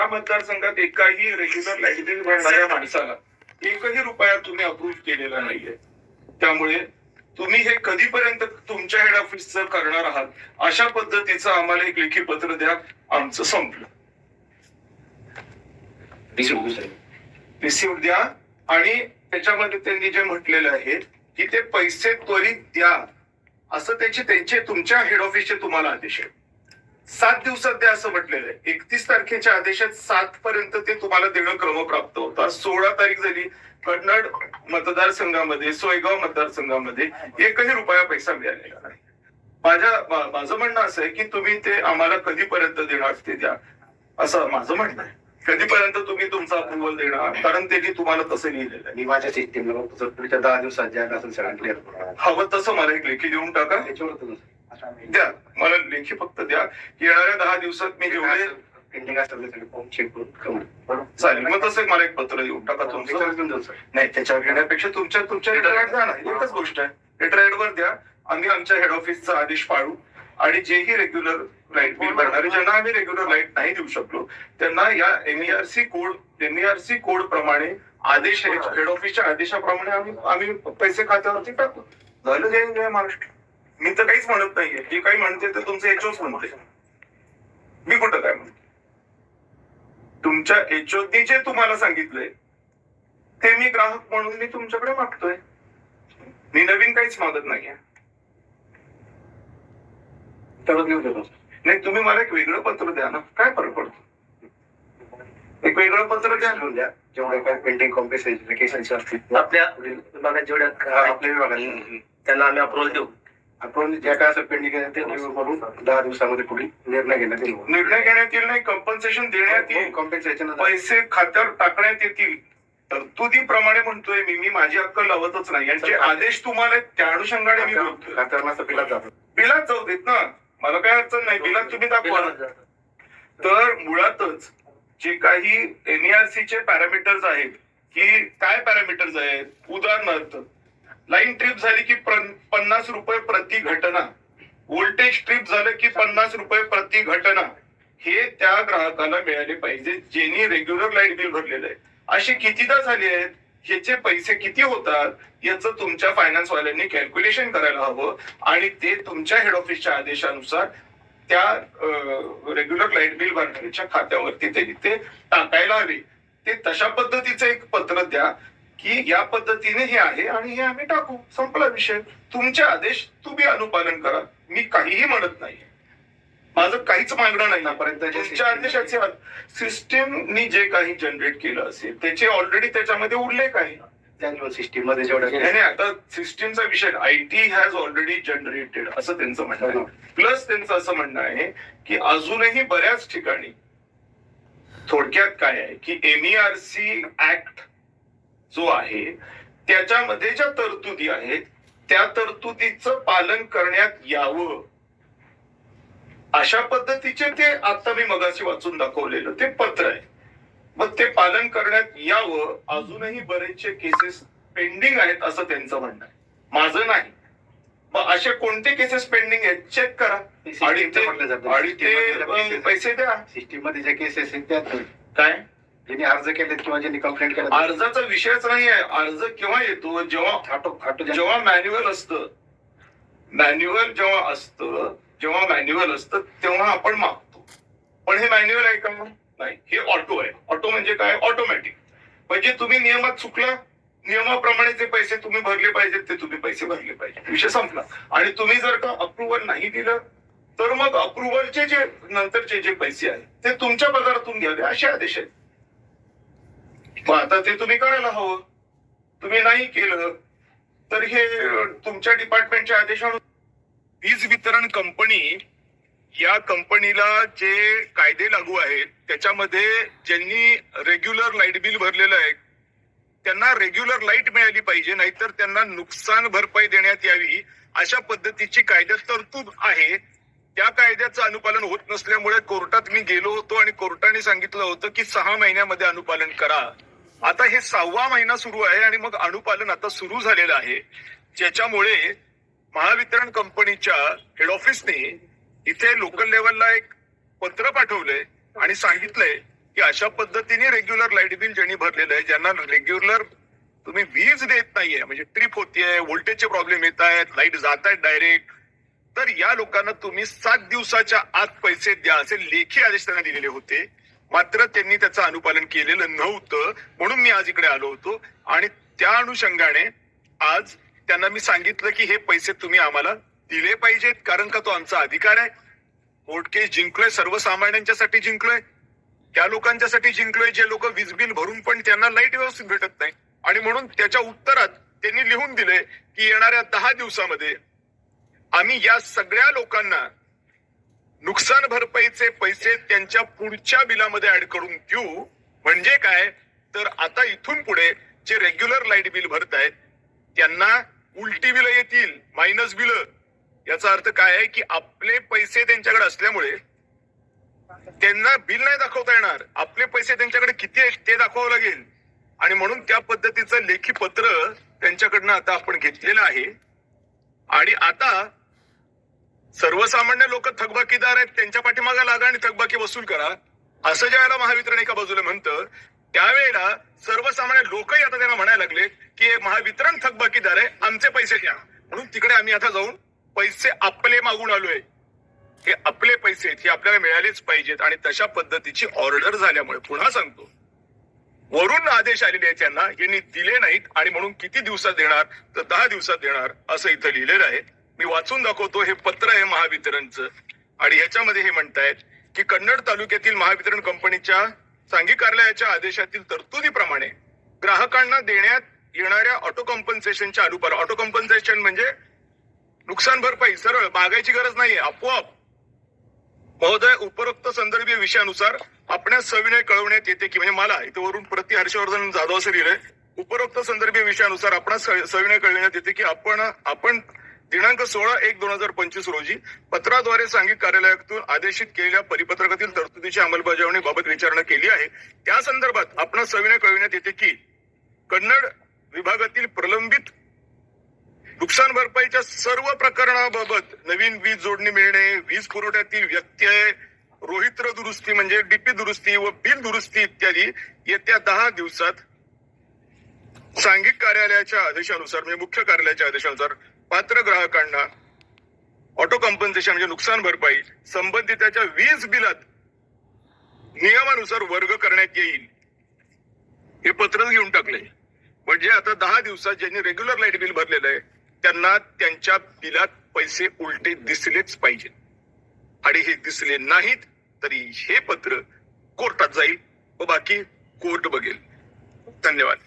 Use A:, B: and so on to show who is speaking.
A: या मतदारसंघात एकाही रेग्युलर लाइट भरणाऱ्या माणसाला एकही रुपया तुम्ही अप्रूव्ह केलेला नाहीये. त्यामुळे तुम्ही हे कधीपर्यंत तुमच्या हेड ऑफिसचं करणार आहात अशा पद्धतीचं आम्हाला एक लेखी पत्र द्या. आमचं संपलं. रिसिव्ह द्या. आणि त्याच्यामध्ये त्यांनी जे म्हटलेलं आहे की ते पैसे त्वरित द्या. असं त्याचे त्यांचे तुमच्या हेड ऑफिसचे तुम्हाला आदेश आहेत. सात दिवसात द्या असं म्हटलेलं आहे. एकतीस तारखेच्या आदेशात सात पर्यंत ते तुम्हाला देणं क्रमप्राप्त होतं. आज सोळा तारीख झाली. कन्नड मतदारसंघामध्ये सोयगाव मतदारसंघामध्ये एकही रुपया पैसा मिळालेला नाही. माझ्या माझं म्हणणं असं आहे की तुम्ही ते आम्हाला कधीपर्यंत देणार ते द्या. असं माझं म्हणणं आहे. कधीपर्यंत तुम्ही तुमचा अप्रुव्हल देणार? कारण त्यांनी तुम्हाला तसं लिहिलेलं आहे.
B: मी माझ्या सिस्टीमला बघतो पुढच्या दहा दिवसात ज्या असेल सगळं क्लिअर करू
A: हवं तसं मला एक लेखी देऊन टाका.
B: त्याच्यावर
A: द्या. मला लेखी फक्त द्या. येणाऱ्या दहा दिवसात मी
B: असेल फॉर्म चेक करून. करू
A: चालेल मग तसं मला एक पत्र देऊन टाका तुमचं.
B: घेऊन जाऊ सर.
A: नाही त्याच्यावर घेण्यापेक्षा तुमच्या तुमच्या लेटर द्या ना एकच गोष्ट आहे. लेटर वर द्या. आम्ही आमच्या हेड ऑफिसचा आदेश पाळू. आणि जेही रेग्युलर लाइट बिल भरणारे ज्यांना आम्ही रेग्युलर लाइट नाही देऊ शकलो त्यांना या एमईआरसी कोड एमईआरसी कोड प्रमाणे आदेश हेड ऑफिसच्या आदेशाप्रमाणे आम्ही आम्ही पैसे खात्यावरती टाकू. झालं जय महाराष्ट्र. मी तर काहीच म्हणत नाहीये. जे काही म्हणते ते तुमचं एचओच म्हणते. मी कुठं काय म्हणते? तुमच्या एचओनी जे तुम्हाला सांगितलंय. ते मी ग्राहक म्हणून मी तुमच्याकडे मागतोय. मी नवीन काहीच मागत नाहीये. नाही तुम्ही मला एक वेगळं पत्र द्या ना. काय फरक पडतो? एक वेगळं पत्र द्या.
B: घेऊन द्या जेवढे काय पेंडिंग कॉम्पेन्सेशन केसेस असतील.
C: आपल्या विभागात जेवढ्या
B: आपल्या विभागात.
C: त्यांना आम्ही अप्रुव्हल देऊ.
B: आपण ज्या काय असं पेंडिंग आहे ते करून दहा दिवसामध्ये पुढील निर्णय घेण्यात येईल.
A: निर्णय घेण्यात येईल नाही कम्पन्सेशन देण्यात येईल.
B: कॉम्पेन्सेशन
A: पैसे खात्यावर टाकण्यात येतील. तरतुदीप्रमाणे म्हणतोय मी मी माझी अक्कल लावतच नाही. यांचे आदेश तुम्हाला त्या अनुषंगाने मी बोलतोय.
B: खात्यावर असं पिलाच जातो.
A: बिलात जाऊ देत ना. मला काय अडचण नाही. बिलात तुम्ही दाखवा. तर मुळातच जे काही एनईआरसी चे पॅरामीटर्स आहेत की काय पॅरामीटर्स आहेत? उदाहरणार्थ लाईन ट्रिप झाली की पन्नास रुपये प्रति घटना. व्होल्टेज ट्रिप झालं की पन्नास रुपये प्रति घटना. हे त्या ग्राहकाला मिळाले पाहिजे ज्यांनी रेग्युलर लाइट बिल भरलेलं आहे. असे कितीदा झाले आहेत? ह्याचे पैसे किती होतात? याचं तुमच्या फायनान्स वाल्यांनी कॅल्क्युलेशन करायला हवं. आणि ते तुमच्या हेड ऑफिसच्या आदेशानुसार त्या रेग्युलर लाइट बिल भरणाऱ्याच्या खात्यावरती ते ते टाकायला हवे. ते तशा पद्धतीचं एक पत्र द्या. की या पद्धतीने हे आहे आणि हे आम्ही टाकू. संपला विषय. तुमचे आदेश तुम्ही अनुपालन करा. मी काहीही म्हणत नाही. माझं काहीच मागणं नाही
B: आतापर्यंत.
A: तुमच्या आदेशाचे सिस्टीमनी जे काही जनरेट केलं असेल त्याचे ऑलरेडी त्याच्यामध्ये उल्लेख आहे.
B: सिस्टीममध्ये जेवढं
A: नाही आता सिस्टीमचा विषय I T has already generated असं त्यांचं म्हणणं आहे. प्लस त्यांचं असं म्हणणं आहे की अजूनही बऱ्याच ठिकाणी थोडक्यात काय आहे की एमईआरसी ऍक्ट जो आहे त्याच्यामध्ये ज्या तरतुदी आहेत त्या तरतुदीचं पालन करण्यात यावं. अशा पद्धतीचे ते आता मी मगाशी वाचून दाखवलेलं ते पत्र आहे. मग ते पालन करण्यात यावं. अजूनही बरेचसे केसेस पेंडिंग आहेत असं त्यांचं म्हणणं आहे. माझं नाही. मग असे कोणते केसेस पेंडिंग आहेत चेक करा. आणि ते पैसे द्या.
B: सिस्टीममध्ये ज्या केसेस आहेत त्यात
A: काय?
B: ज्यांनी अर्ज केलेत किंवा ज्यांनी कंप्लेंट केलं
A: अर्जाचा विषयच नाही आहे अर्ज केव्हा येतो? जेव्हा
B: फाटो ज्या-
A: जेव्हा मॅन्युअल असतं. मॅन्युअल जेव्हा असतं जेव्हा मॅन्युअल असतं तेव्हा आपण मागतो. पण हे मॅन्युअल आहे का? नाही. हे ऑटो आहे. ऑटो म्हणजे काय? ऑटोमॅटिक म्हणजे तुम्ही नियमात चुकला नियमाप्रमाणे जे पैसे तुम्ही भरले पाहिजेत ते तुम्ही पैसे भरले पाहिजे विषय संपला. आणि तुम्ही जर का अप्रुव्हल नाही दिलं तर मग अप्रुव्हलचे जे नंतरचे जे पैसे आहेत ते तुमच्या पगारातून घ्यावे असे आदेश आहेत. मग आता ते तुम्ही करायला हवं. तुम्ही नाही केलं तर हे तुमच्या डिपार्टमेंटच्या आदेशानुसार वीज वितरण कंपनी या कंपनीला जे कायदे लागू आहेत त्याच्यामध्ये ज्यांनी रेग्युलर लाइट बिल भरलेलं आहे त्यांना रेग्युलर लाइट मिळाली पाहिजे नाहीतर त्यांना नुकसान भरपाई देण्यात यावी अशा पद्धतीची कायद्यात तरतूद आहे. त्या कायद्याचं अनुपालन होत नसल्यामुळे कोर्टात मी गेलो होतो आणि कोर्टाने सांगितलं होतं की सहा महिन्यामध्ये अनुपालन करा. आता हे सहावा महिना सुरू आहे आणि मग अनुपालन आता सुरू झालेलं आहे. ज्याच्यामुळे महावितरण कंपनीच्या हेड ऑफिसने इथे लोकल लेवलला एक पत्र पाठवलंय आणि सांगितलंय की अशा पद्धतीने रेग्युलर लाइट बिल ज्यांनी भरलेलं आहे ज्यांना रेग्युलर तुम्ही वीज देत नाहीये म्हणजे ट्रिप होतीये व्होल्टेजचे प्रॉब्लेम येत आहेत लाइट जात आहेत डायरेक्ट तर या लोकांना तुम्ही सात दिवसाच्या आत पैसे द्या असे लेखी आदेश त्यांना दिलेले होते. मात्र त्यांनी त्याचं अनुपालन केलेलं नव्हतं म्हणून मी आज इकडे आलो होतो. आणि त्या अनुषंगाने आज त्यांना मी सांगितलं की हे पैसे तुम्ही आम्हाला दिले पाहिजेत कारण का तो आमचा अधिकार आहे. कोर्ट केस जिंकलोय सर्वसामान्यांच्यासाठी जिंकलोय. त्या लोकांच्यासाठी जिंकलोय जे लोक वीज बिल भरून पण त्यांना लाइट व्यवस्थित भेटत नाही. आणि म्हणून त्याच्या उत्तरात त्यांनी लिहून दिले की येणाऱ्या दहा दिवसामध्ये आम्ही या सगळ्या लोकांना नुकसान भरपाईचे पैसे त्यांच्या पुढच्या बिलामध्ये ऍड करून देऊ म्हणजे काय? तर आता इथून पुढे जे रेग्युलर लाइट बिल भरतायत त्यांना उलटी बिलं येतील मायनस बिल याचा अर्थ काय आहे की आपले पैसे त्यांच्याकडे असल्यामुळे त्यांना बिल नाही दाखवता येणार. आपले पैसे त्यांच्याकडे किती आहेत ते दाखवावं लागेल. आणि म्हणून त्या पद्धतीचं लेखी पत्र त्यांच्याकडनं आता आपण घेतलेलं आहे. आणि आता सर्वसामान्य लोक थकबाकीदार आहेत त्यांच्या पाठीमागे लागा आणि थकबाकी वसूल करा. असं ज्या वेळेला महावितरण एका बाजूला म्हणतं त्यावेळेला सर्वसामान्य लोकही आता त्यांना म्हणायला लागले की महावितरण थकबाकीदार आहे आमचे पैसे घ्या म्हणून तिकडे आम्ही आता जाऊन पैसे आपले मागून आलोय. हे आपले पैसे आहेत हे आपल्याला मिळालेच पाहिजेत आणि तशा पद्धतीची ऑर्डर झाल्यामुळे पुन्हा सांगतो. वरून आदेश आलेले आहेत त्यांना यांनी दिले नाहीत आणि म्हणून किती दिवसात देणार तर दहा दिवसात देणार असं इथं लिहिलेलं आहे. मी वाचून दाखवतो हे पत्र आहे महावितरणचं. आणि ह्याच्यामध्ये हे म्हणतायत की कन्नड तालुक्यातील महावितरण कंपनीच्या सांघिक कार्यालयाच्या आदेशातील तरतुदीप्रमाणे ग्राहकांना देण्यात येणाऱ्या ऑटो कॉम्पन्सेशनच्या अनुपार ऑटो कॉम्पन्सेशन म्हणजे नुकसान भरपाई सरळ मागायची गरज नाहीये आपोआप. महोदय उपरोक्त संदर्भीय विषयानुसार आपल्या सविनय कळवण्यात येते की म्हणजे मला इथे वरून प्रति हर्षवर्धन जाधव असं लिहिलंय उपरोक्त संदर्भीय विषयानुसार आपणास सविनय कळविण्यात येते की आपण आपण दिनांक सोळा एक दोन हजार पंचवीस रोजी पत्राद्वारे सांघिक कार्यालयातून आदेशित केलेल्या परिपत्रकातील तरतुदीची अंमलबजावणीबाबत विचारणा केली आहे. त्या संदर्भात आपण सविनय कळविण्यात येते की कन्नड विभागातील प्रलंबित नुकसान भरपाईच्या सर्व प्रकरणाबाबत नवीन वीज जोडणी मिळणे वीज पुरवठ्यातील व्यत्यय रोहित्र दुरुस्ती म्हणजे डीपी दुरुस्ती व बिल दुरुस्ती इत्यादी येत्या दहा दिवसात सांघिक कार्यालयाच्या आदेशानुसार म्हणजे मुख्य कार्यालयाच्या आदेशानुसार पात्र ग्राहकांना ऑटो कॉम्पन्सेशन म्हणजे नुकसान भरपाई संबंधिताच्या वीज बिलात नियमानुसार वर्ग करण्यात येईल. हे पत्रच घेऊन टाकले. म्हणजे आता दहा दिवसात ज्यांनी रेग्युलर लाइट बिल भरलेलं आहे त्यांना त्यांच्या बिलात पैसे उलटे दिसलेच पाहिजेत आणि हे दिसले नाहीत तरी हे पत्र कोर्टात जाईल व बाकी कोर्ट बघेल. धन्यवाद.